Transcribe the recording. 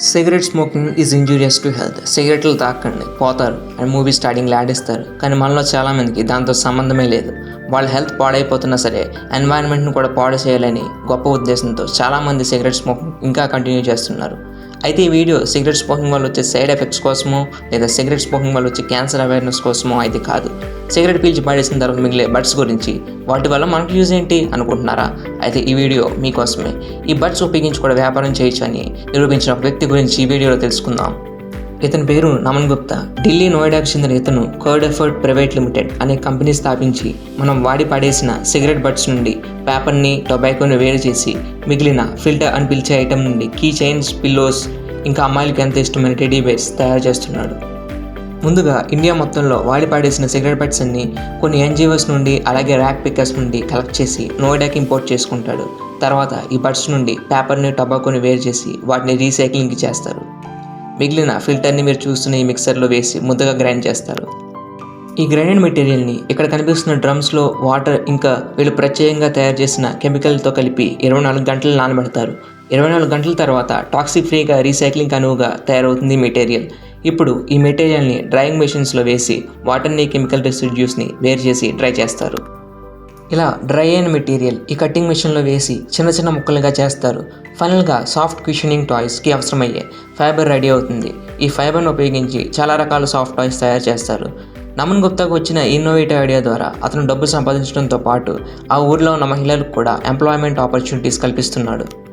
Cigarette smoking is injurious to health సిగరెట్లు తాకండి పోతారు అండ్ మూవీ స్టార్టింగ్లో ఆడిస్తారు కానీ మనలో చాలామందికి దాంతో సంబంధమే లేదు. వాళ్ళ హెల్త్ పాడైపోతున్నా సరే ఎన్వైరన్మెంట్ను కూడా పాడు చేయాలని గొప్ప ఉద్దేశంతో చాలామంది సిగరెట్ స్మోకింగ్ ఇంకా కంటిన్యూ చేస్తున్నారు. అయితే ఈ వీడియో సిగరెట్ స్మోకింగ్ వల్ల వచ్చే సైడ్ ఎఫెక్ట్స్ కోసమో లేదా సిగరెట్ స్మోకింగ్ వల్ల వచ్చే క్యాన్సర్ అవేర్నెస్ కోసమో అయితే కాదు. సిగరెట్ పీల్చి పాడేసిన తర్వాత మిగిలే బడ్స్ గురించి వాటి వల్ల మనకు యూజ్ ఏంటి అనుకుంటున్నారా? అయితే ఈ వీడియో మీకోసమే. ఈ బడ్స్ ఉపయోగించి కూడా వ్యాపారం చేయొచ్చు అని నిరూపించిన ఒక వ్యక్తి గురించి ఈ వీడియోలో తెలుసుకుందాం. ఇతని పేరు నమన్ గుప్తా. ఢిల్లీ నోయిడాకు చెందిన ఇతను కర్డ్ ఎఫర్ట్ ప్రైవేట్ లిమిటెడ్ అనే కంపెనీ స్థాపించి మనం వాడి పడేసిన సిగరెట్ బడ్స్ నుండి పేపర్ని టొబాకోని వేరు చేసి మిగిలిన ఫిల్టర్ అని పిలిచే ఐటెం నుండి కీ చైన్స్ పిల్లోస్ ఇంకా అమ్మాయిలకి ఎంత ఇష్టమైన టెడీ బేర్స్ తయారు చేస్తున్నాడు. ముందుగా ఇండియా మొత్తంలో వాడి పాడేసిన సిగరెట్ బట్స్ అన్ని కొన్ని ఎన్జిఓస్ నుండి అలాగే ర్యాక్ పిక్కర్స్ నుండి కలెక్ట్ చేసి నోయిడాకి ఇంపోర్ట్ చేసుకుంటాడు. తర్వాత ఈ బట్స్ నుండి పేపర్ని టొబాకోని వేరు చేసి వాటిని రీసైక్లింగ్కి చేస్తారు. మిగిలిన ఫిల్టర్ని మీరు చూస్తున్న ఈ మిక్సర్లో వేసి ముద్దగా గ్రైండ్ చేస్తారు. ఈ గ్రైండెడ్ మెటీరియల్ని ఇక్కడ కనిపిస్తున్న డ్రమ్స్లో వాటర్ ఇంకా వీళ్ళు ప్రత్యేకంగా తయారు చేసిన కెమికల్తో కలిపి ఇరవై నాలుగు గంటలు నానబెడతారు. ఇరవై నాలుగు గంటల తర్వాత టాక్సిక్ ఫ్రీగా రీసైక్లింగ్ అనువుగా తయారవుతుంది మెటీరియల్. ఇప్పుడు ఈ మెటీరియల్ని డ్రైయింగ్ మెషిన్స్లో వేసి వాటర్ని కెమికల్ రెసిడ్యూస్ని వేరు చేసి డ్రై చేస్తారు. ఇలా డ్రై అయిన మెటీరియల్ ఈ కటింగ్ మెషిన్లో వేసి చిన్న చిన్న ముక్కలుగా చేస్తారు. ఫైనల్గా సాఫ్ట్ క్విషనింగ్ టాయ్స్కి అవసరమయ్యే ఫైబర్ రెడీ అవుతుంది. ఈ ఫైబర్ను ఉపయోగించి చాలా రకాల సాఫ్ట్ టాయ్స్ తయారు చేస్తారు. నమన్ గుప్తాకు వచ్చిన ఇన్నోవేటివ్ ఐడియా ద్వారా అతను డబ్బు సంపాదించడంతో పాటు ఆ ఊర్లో ఉన్న మహిళలకు కూడా ఎంప్లాయ్మెంట్ ఆపర్చునిటీస్ కల్పిస్తున్నాడు.